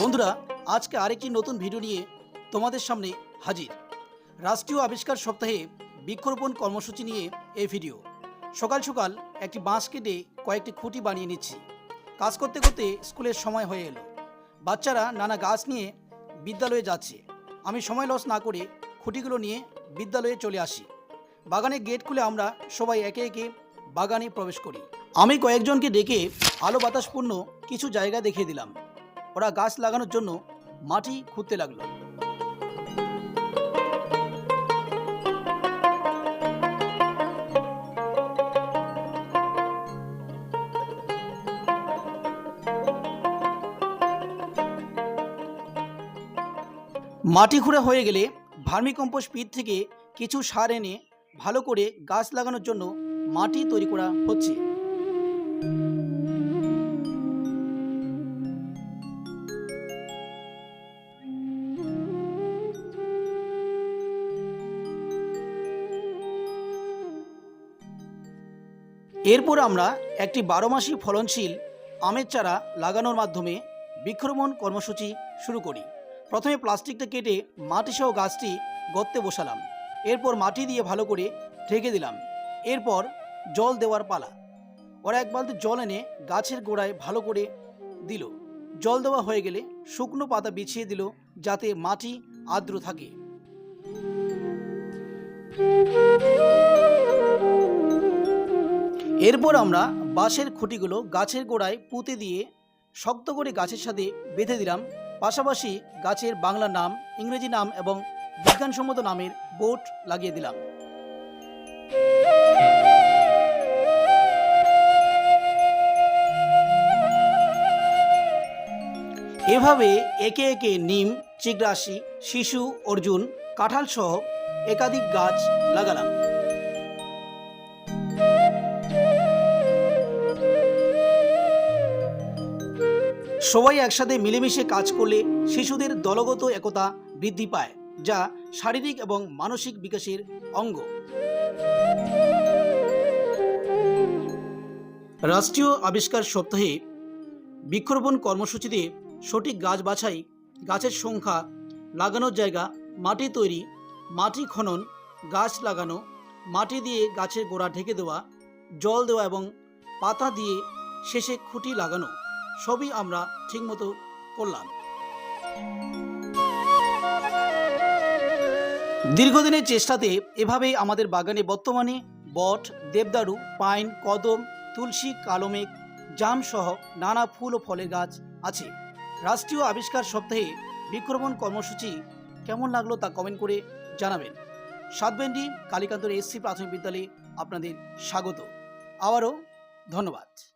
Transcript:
বন্ধুরা, আজকে আরেকটি নতুন ভিডিও নিয়ে তোমাদের সামনে হাজির। রাষ্ট্রীয় আবিষ্কার সপ্তাহে বৃক্ষরোপণ কর্মসূচি নিয়ে এই ভিডিও। সকাল সকাল একটি বাঁশ কেটে কয়েকটি খুঁটি বানিয়ে নিচ্ছি। কাজ করতে করতে স্কুলের সময় হয়ে এলো। বাচ্চারা নানা গাছ নিয়ে বিদ্যালয়ে যাচ্ছে। আমি সময় লস না করে খুঁটিগুলো নিয়ে বিদ্যালয়ে চলে আসি। বাগানে গেট খুলে আমরা সবাই একে একে বাগানে প্রবেশ করি। আমি কয়েকজনকে ডেকে আলো বাতাসপূর্ণ কিছু জায়গা দেখিয়ে দিলাম। ওরা গাছ লাগানোর জন্য মাটি খুঁড়তে লাগল। মাটি খুঁড়ে হয়ে গেলে ভার্মিকম্পোস্ট পিট থেকে কিছু সার এনে ভালো করে গাছ লাগানোর জন্য মাটি তৈরি করা হচ্ছে। এরপর আমরা একটি বারো মাসি ফলনশীল আমের চারা লাগানোর মাধ্যমে বৃক্ষরোপণ কর্মসূচি শুরু করি। প্রথমে প্লাস্টিকটা কেটে মাটিসহ গাছটি গর্তে বসালাম। এরপর মাটি দিয়ে ভালো করে ঢেকে দিলাম। এরপর জল দেওয়ার পালা। ওরা এক বালতি জল এনে গাছের গোড়ায় ভালো করে দিল। জল দেওয়া হয়ে গেলে শুকনো পাতা বিছিয়ে দিল যাতে মাটি আর্দ্র থাকে। এরপর আমরা বাঁশের খুঁটিগুলো গাছের গোড়ায় পুঁতে দিয়ে শক্ত করে গাছের সাথে বেঁধে দিলাম। পাশাপাশি গাছের বাংলা নাম, ইংরেজি নাম এবং বিজ্ঞানসম্মত নামের বোর্ড লাগিয়ে দিলাম। এভাবে একে একে নিম চিগরাশি শিশু, অর্জুন, কাঁঠালসহ একাধিক গাছ লাগালাম। সবাই একসাথে মিলেমিশে কাজ করলে শিশুদের দলগত একতা বৃদ্ধি পায়, যা শারীরিক এবং মানসিক বিকাশের অঙ্গ। রাষ্ট্রীয় আবিষ্কার সপ্তাহে বৃক্ষরোপণ কর্মসূচিতে সঠিক গাছ বাছাই, গাছের সংখ্যা, লাগানোর জায়গা, মাটি তৈরি, মাটি খনন, গাছ লাগানো, মাটি দিয়ে গাছের গোড়া ঢেকে দেওয়া, জল দেওয়া এবং পাতা দিয়ে শেষে খুঁটি লাগানো। সবই আমরা ঠিকমতো করলাম। দীর্ঘদিনের চেষ্টাতে এভাবে আমাদের বাগানে বর্তমানে বট, দেবদারু, পাইন, কদম, তুলসী, কালোমেঘ জাম সহ নানা ফুল ও ফলের গাছ আছে। রাষ্ট্রীয় আবিষ্কার সপ্তাহে বিক্রমণ কর্মসূচি কেমন লাগল তা কমেন্ট করে জানাবেন। সাতবেন্ডি কালীকান্তর এসসি প্রাথমিক বিদ্যালয়ে আপনাদের স্বাগত। আবারও ধন্যবাদ।